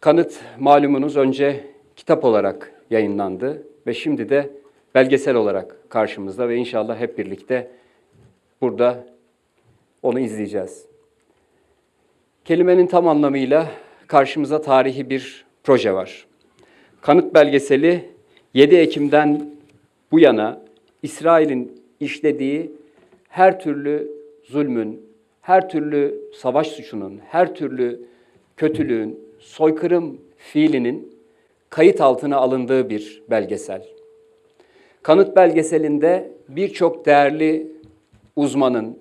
Kanıt malumunuz önce kitap olarak yayınlandı ve şimdi de belgesel olarak karşımızda ve inşallah hep birlikte burada onu izleyeceğiz. Kelimenin tam anlamıyla karşımıza tarihi bir proje var. Kanıt belgeseli 7 Ekim'den bu yana İsrail'in işlediği her türlü zulmün, her türlü savaş suçunun, her türlü kötülüğün, soykırım fiilinin kayıt altına alındığı bir belgesel. Kanıt belgeselinde birçok değerli uzmanın,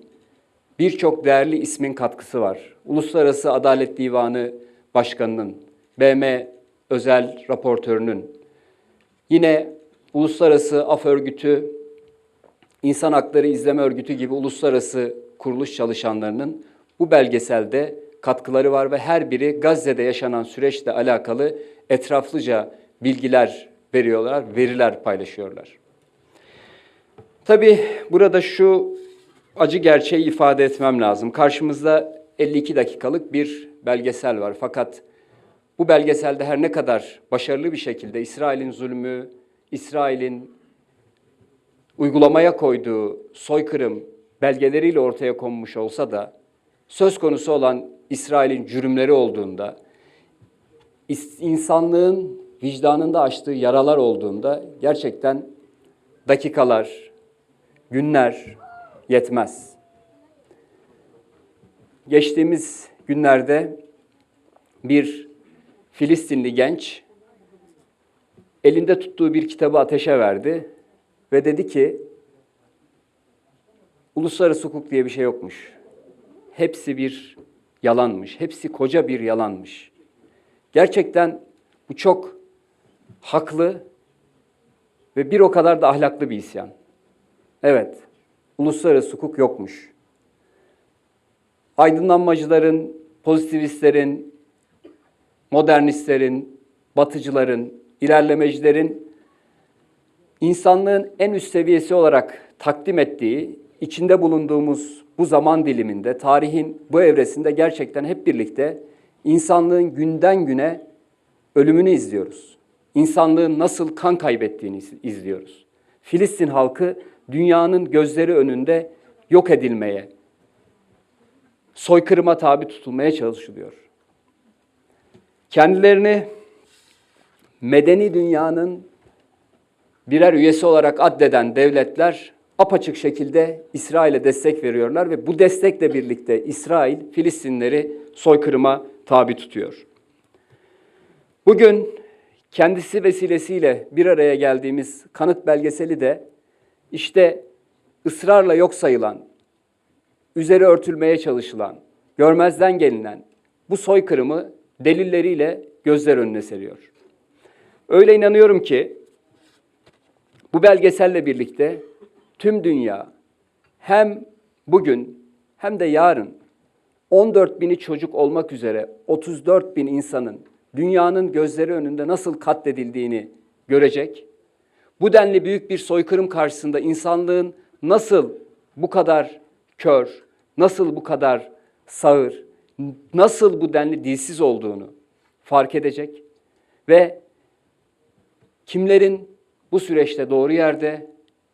birçok değerli ismin katkısı var. Uluslararası Adalet Divanı Başkanı'nın, BM özel raportörünün, yine Uluslararası Af Örgütü, İnsan Hakları İzleme Örgütü gibi uluslararası kuruluş çalışanlarının bu belgeselde katkıları var ve her biri Gazze'de yaşanan süreçle alakalı etraflıca bilgiler veriyorlar, veriler paylaşıyorlar. Tabii burada şu acı gerçeği ifade etmem lazım. Karşımızda 52 dakikalık bir belgesel var. Fakat bu belgeselde her ne kadar başarılı bir şekilde İsrail'in zulmü, İsrail'in uygulamaya koyduğu soykırım belgeleriyle ortaya konmuş olsa da söz konusu olan İsrail'in cürümleri olduğunda, insanlığın vicdanında açtığı yaralar olduğunda gerçekten dakikalar, günler yetmez. Geçtiğimiz günlerde bir Filistinli genç elinde tuttuğu bir kitabı ateşe verdi ve dedi ki uluslararası hukuk diye bir şey yokmuş. Hepsi bir yalanmış. Hepsi koca bir yalanmış. Gerçekten bu çok haklı ve bir o kadar da ahlaklı bir isyan. Evet, uluslararası hukuk yokmuş. Aydınlanmacıların, pozitivistlerin, modernistlerin, batıcıların, ilerlemecilerin insanlığın en üst seviyesi olarak takdim ettiği, içinde bulunduğumuz bu zaman diliminde, tarihin bu evresinde gerçekten hep birlikte insanlığın günden güne ölümünü izliyoruz. İnsanlığın nasıl kan kaybettiğini izliyoruz. Filistin halkı dünyanın gözleri önünde yok edilmeye, soykırıma tabi tutulmaya çalışılıyor. Kendilerini medeni dünyanın birer üyesi olarak addeden devletler apaçık şekilde İsrail'e destek veriyorlar ve bu destekle birlikte İsrail Filistinleri soykırıma tabi tutuyor. Bugün kendisi vesilesiyle bir araya geldiğimiz kanıt belgeseli de işte ısrarla yok sayılan, üzeri örtülmeye çalışılan, görmezden gelinen bu soykırımı delilleriyle gözler önüne seriyor. Öyle inanıyorum ki bu belgeselle birlikte tüm dünya hem bugün hem de yarın 14 bini çocuk olmak üzere 34 bin insanın dünyanın gözleri önünde nasıl katledildiğini görecek. Bu denli büyük bir soykırım karşısında insanlığın nasıl bu kadar kör, nasıl bu kadar sağır, nasıl bu denli dilsiz olduğunu fark edecek ve kimlerin bu süreçte doğru yerde,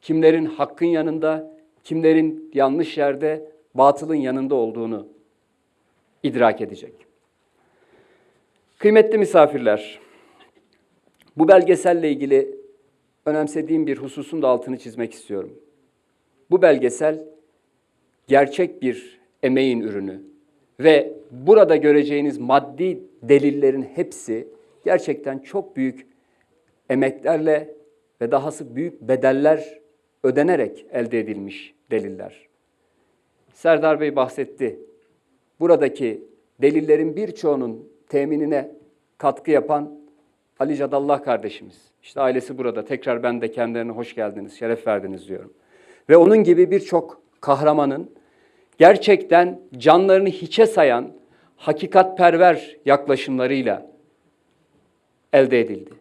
kimlerin hakkın yanında, kimlerin yanlış yerde, batılın yanında olduğunu idrak edecek. Kıymetli misafirler, bu belgeselle ilgili önemsediğim bir hususun da altını çizmek istiyorum. Bu belgesel gerçek bir emeğin ürünü ve burada göreceğiniz maddi delillerin hepsi gerçekten çok büyük emeklerle ve dahası büyük bedeller ödenerek elde edilmiş deliller. Serdar Bey bahsetti. Buradaki delillerin birçoğunun teminine katkı yapan Ali Cadallah kardeşimiz. İşte ailesi burada. Tekrar ben de kendilerine hoş geldiniz, şeref verdiniz diyorum. Ve onun gibi birçok kahramanın gerçekten canlarını hiçe sayan hakikatperver yaklaşımlarıyla elde edildi.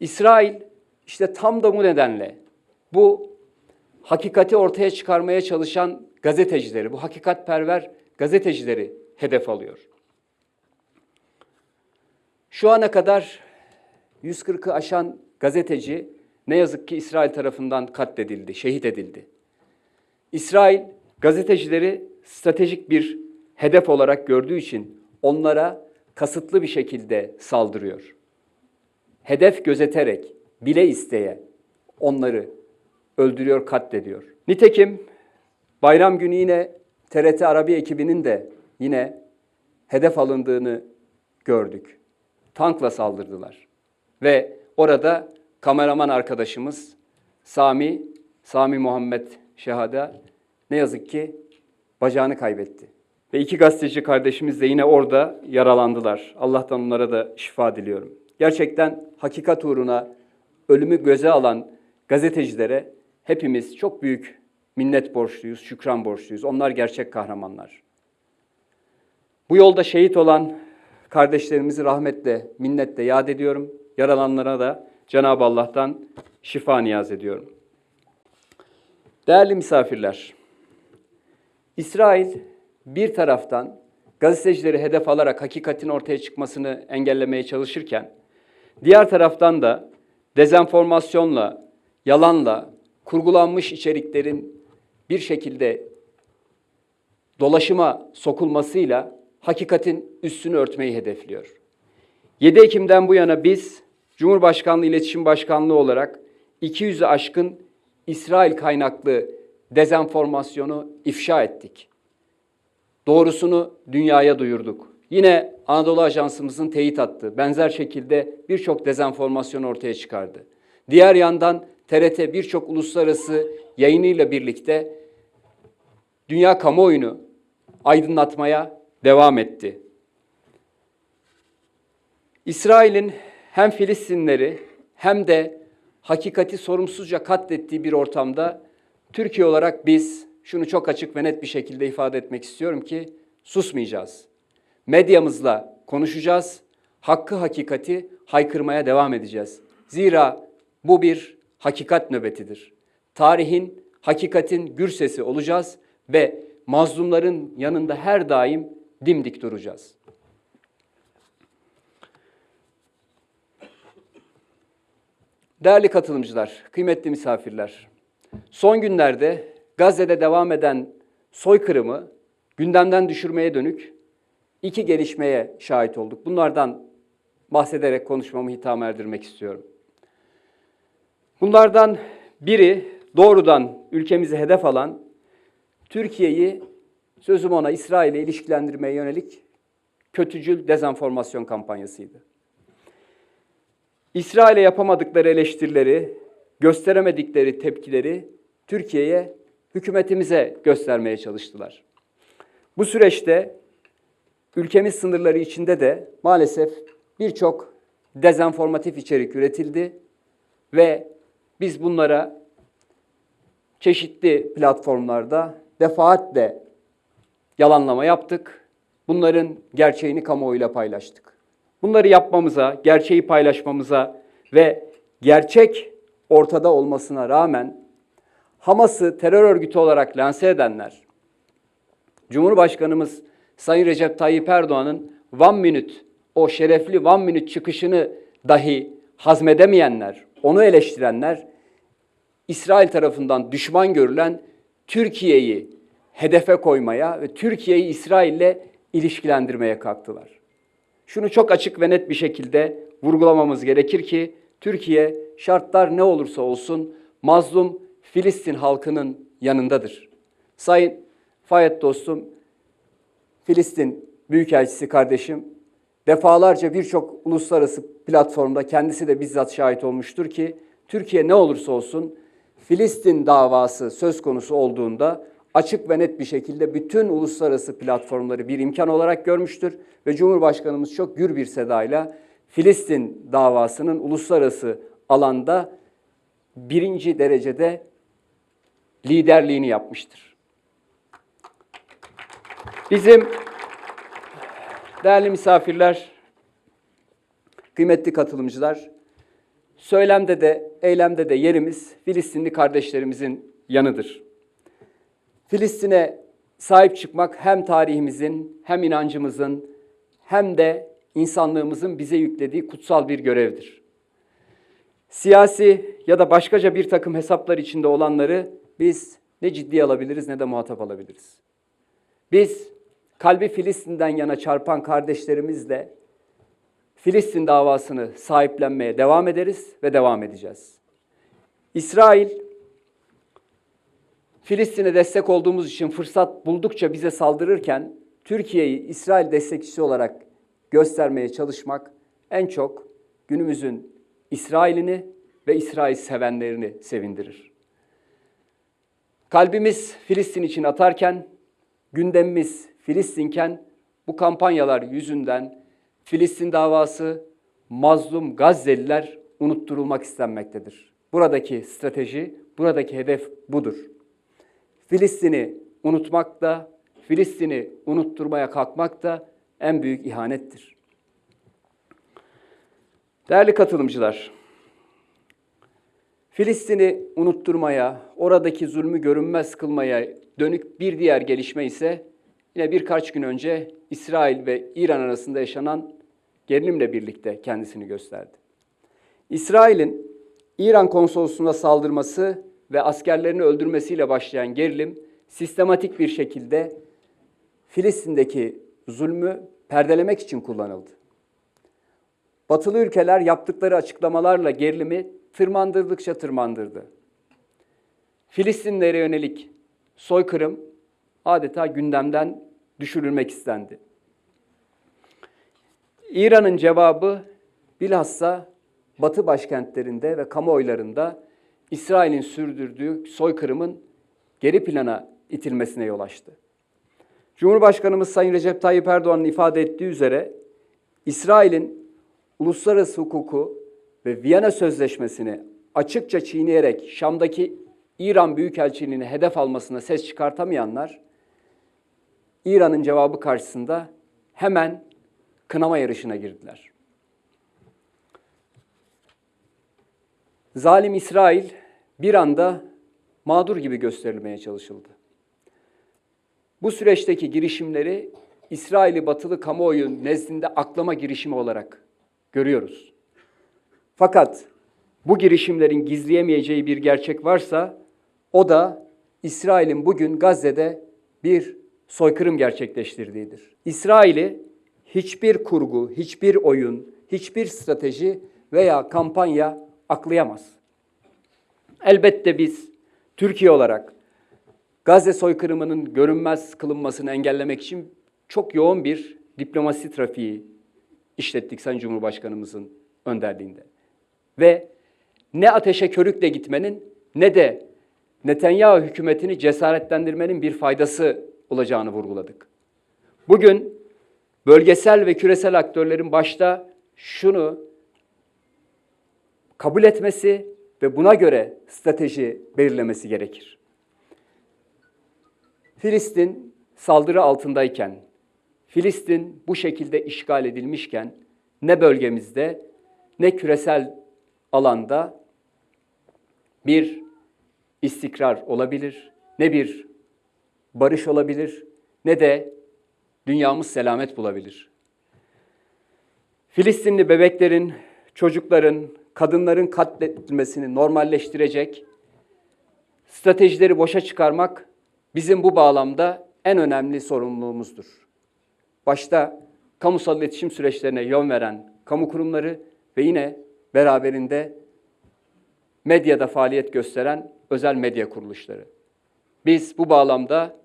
İsrail işte tam da bu nedenle bu hakikati ortaya çıkarmaya çalışan gazetecileri, bu hakikatperver gazetecileri hedef alıyor. Şu ana kadar 140'ı aşan gazeteci ne yazık ki İsrail tarafından katledildi, şehit edildi. İsrail gazetecileri stratejik bir hedef olarak gördüğü için onlara kasıtlı bir şekilde saldırıyor. Hedef gözeterek, bile isteye onları öldürüyor, katlediyor. Nitekim bayram günü yine TRT Arabi ekibinin de yine hedef alındığını gördük. Tankla saldırdılar. Ve orada kameraman arkadaşımız Sami, Sami Muhammed Şehada ne yazık ki bacağını kaybetti. Ve iki gazeteci kardeşimiz de yine orada yaralandılar. Allah'tan onlara da şifa diliyorum. Gerçekten hakikat uğruna ölümü göze alan gazetecilere hepimiz çok büyük minnet borçluyuz, şükran borçluyuz. Onlar gerçek kahramanlar. Bu yolda şehit olan kardeşlerimizi rahmetle, minnetle yad ediyorum. Yaralanlara da Cenab-ı Allah'tan şifa niyaz ediyorum. Değerli misafirler, İsrail bir taraftan gazetecileri hedef alarak hakikatin ortaya çıkmasını engellemeye çalışırken, diğer taraftan da dezenformasyonla, yalanla, kurgulanmış içeriklerin bir şekilde dolaşıma sokulmasıyla hakikatin üstünü örtmeyi hedefliyor. 7 Ekim'den bu yana biz Cumhurbaşkanlığı İletişim Başkanlığı olarak 200'ü aşkın İsrail kaynaklı dezenformasyonu ifşa ettik. Doğrusunu dünyaya duyurduk. Yine Anadolu Ajansımızın teyit attığı benzer şekilde birçok dezenformasyon ortaya çıkardı. Diğer yandan TRT birçok uluslararası yayınıyla birlikte dünya kamuoyunu aydınlatmaya devam etti. İsrail'in hem Filistinleri hem de hakikati sorumsuzca katlettiği bir ortamda Türkiye olarak biz şunu çok açık ve net bir şekilde ifade etmek istiyorum ki susmayacağız. Medyamızla konuşacağız. Hakkı hakikati haykırmaya devam edeceğiz. Zira bu bir hakikat nöbetidir. Tarihin, hakikatin gür sesi olacağız ve mazlumların yanında her daim dimdik duracağız. Değerli katılımcılar, kıymetli misafirler, son günlerde Gazze'de devam eden soykırımı gündemden düşürmeye dönük iki gelişmeye şahit olduk. Bunlardan bahsederek konuşmamı hitap erdirmek istiyorum. Bunlardan biri doğrudan ülkemizi hedef alan Türkiye'yi sözüm ona İsrail'e ilişkilendirmeye yönelik kötücül dezenformasyon kampanyasıydı. İsrail'e yapamadıkları eleştirileri, gösteremedikleri tepkileri Türkiye'ye, hükümetimize göstermeye çalıştılar. Bu süreçte ülkemiz sınırları içinde de maalesef birçok dezenformatif içerik üretildi ve biz bunlara çeşitli platformlarda defaatle yalanlama yaptık. Bunların gerçeğini kamuoyuyla paylaştık. Bunları yapmamıza, gerçeği paylaşmamıza ve gerçek ortada olmasına rağmen Hamas'ı terör örgütü olarak lanse edenler, Cumhurbaşkanımız Sayın Recep Tayyip Erdoğan'ın one minute, o şerefli one minute çıkışını dahi hazmedemeyenler, onu eleştirenler, İsrail tarafından düşman görülen Türkiye'yi hedefe koymaya ve Türkiye'yi İsrail'le ilişkilendirmeye kalktılar. Şunu çok açık ve net bir şekilde vurgulamamız gerekir ki Türkiye şartlar ne olursa olsun mazlum Filistin halkının yanındadır. Sayın Fayet dostum, Filistin Büyükelçisi kardeşim defalarca birçok uluslararası platformda kendisi de bizzat şahit olmuştur ki Türkiye ne olursa olsun Filistin davası söz konusu olduğunda açık ve net bir şekilde bütün uluslararası platformları bir imkan olarak görmüştür ve Cumhurbaşkanımız çok gür bir sedayla Filistin davasının uluslararası alanda birinci derecede liderliğini yapmıştır. Bizim değerli misafirler, kıymetli katılımcılar, söylemde de eylemde de yerimiz Filistinli kardeşlerimizin yanıdır. Filistin'e sahip çıkmak hem tarihimizin hem inancımızın hem de insanlığımızın bize yüklediği kutsal bir görevdir. Siyasi ya da başkaca bir takım hesaplar içinde olanları biz ne ciddiye alabiliriz ne de muhatap alabiliriz. Biz kalbi Filistin'den yana çarpan kardeşlerimizle Filistin davasını sahiplenmeye devam ederiz ve devam edeceğiz. İsrail, Filistin'e destek olduğumuz için fırsat buldukça bize saldırırken Türkiye'yi İsrail destekçisi olarak göstermeye çalışmak en çok günümüzün İsrail'ini ve İsrail sevenlerini sevindirir. Kalbimiz Filistin için atarken, gündemimiz Filistinken bu kampanyalar yüzünden Filistin davası, mazlum Gazze'liler unutturulmak istenmektedir. Buradaki strateji, buradaki hedef budur. Filistin'i unutmak da, Filistin'i unutturmaya kalkmak da en büyük ihanettir. Değerli katılımcılar, Filistin'i unutturmaya, oradaki zulmü görünmez kılmaya dönük bir diğer gelişme ise yine birkaç gün önce İsrail ve İran arasında yaşanan gerilimle birlikte kendisini gösterdi. İsrail'in İran konsolosluğuna saldırması ve askerlerini öldürmesiyle başlayan gerilim sistematik bir şekilde Filistin'deki zulmü perdelemek için kullanıldı. Batılı ülkeler yaptıkları açıklamalarla gerilimi tırmandırdıkça tırmandırdı. Filistinlere yönelik soykırım adeta gündemden düşürülmek istendi. İran'ın cevabı bilhassa Batı başkentlerinde ve kamuoylarında İsrail'in sürdürdüğü soykırımın geri plana itilmesine yol açtı. Cumhurbaşkanımız Sayın Recep Tayyip Erdoğan'ın ifade ettiği üzere İsrail'in uluslararası hukuku ve Viyana Sözleşmesi'ni açıkça çiğneyerek Şam'daki İran Büyükelçiliğini hedef almasına ses çıkartamayanlar İran'ın cevabı karşısında hemen kınama yarışına girdiler. Zalim İsrail bir anda mağdur gibi gösterilmeye çalışıldı. Bu süreçteki girişimleri İsrail'i batılı kamuoyu nezdinde aklama girişimi olarak görüyoruz. Fakat bu girişimlerin gizleyemeyeceği bir gerçek varsa o da İsrail'in bugün Gazze'de bir soykırım gerçekleştirdiğidir. İsrail'i hiçbir kurgu, hiçbir oyun, hiçbir strateji veya kampanya aklayamaz. Elbette biz Türkiye olarak Gazze soykırımının görünmez kılınmasını engellemek için çok yoğun bir diplomasi trafiği işlettik Sayın Cumhurbaşkanımızın önderliğinde. Ve ne ateşe körükle gitmenin ne de Netanyahu hükümetini cesaretlendirmenin bir faydası olacağını vurguladık. Bugün bölgesel ve küresel aktörlerin başta şunu kabul etmesi ve buna göre strateji belirlemesi gerekir. Filistin saldırı altındayken, Filistin bu şekilde işgal edilmişken ne bölgemizde ne küresel alanda bir istikrar olabilir, ne bir barış olabilir, ne de dünyamız selamet bulabilir. Filistinli bebeklerin, çocukların, kadınların katledilmesini normalleştirecek stratejileri boşa çıkarmak bizim bu bağlamda en önemli sorumluluğumuzdur. Başta kamusal iletişim süreçlerine yön veren kamu kurumları ve yine beraberinde medyada faaliyet gösteren özel medya kuruluşları. Biz bu bağlamda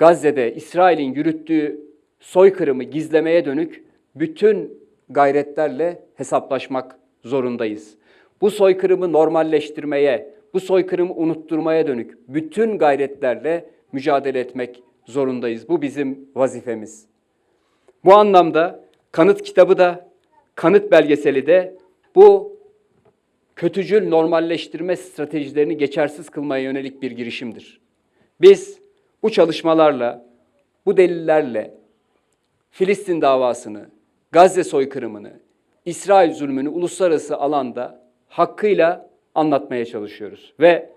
Gazze'de İsrail'in yürüttüğü soykırımı gizlemeye dönük bütün gayretlerle hesaplaşmak zorundayız. Bu soykırımı normalleştirmeye, bu soykırımı unutturmaya dönük bütün gayretlerle mücadele etmek zorundayız. Bu bizim vazifemiz. Bu anlamda kanıt kitabı da, kanıt belgeseli de bu kötücül normalleştirme stratejilerini geçersiz kılmaya yönelik bir girişimdir. Biz bu çalışmalarla, bu delillerle Filistin davasını, Gazze soykırımını, İsrail zulmünü uluslararası alanda hakkıyla anlatmaya çalışıyoruz. Ve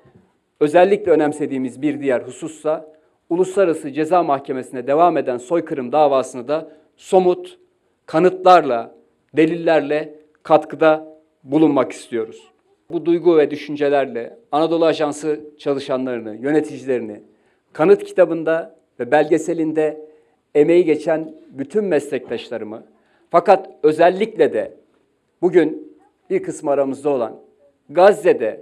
özellikle önemsediğimiz bir diğer husussa Uluslararası Ceza Mahkemesi'ne devam eden soykırım davasını da somut, kanıtlarla, delillerle katkıda bulunmak istiyoruz. Bu duygu ve düşüncelerle Anadolu Ajansı çalışanlarını, yöneticilerini, kanıt kitabında ve belgeselinde emeği geçen bütün meslektaşlarımı, fakat özellikle de bugün bir kısmı aramızda olan Gazze'de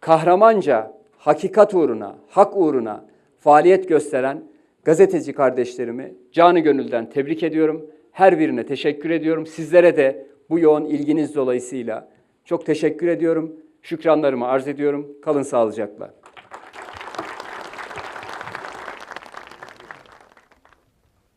kahramanca hakikat uğruna, hak uğruna faaliyet gösteren gazeteci kardeşlerimi canı gönülden tebrik ediyorum. Her birine teşekkür ediyorum. Sizlere de bu yoğun ilginiz dolayısıyla çok teşekkür ediyorum. Şükranlarımı arz ediyorum. Kalın sağlıcakla.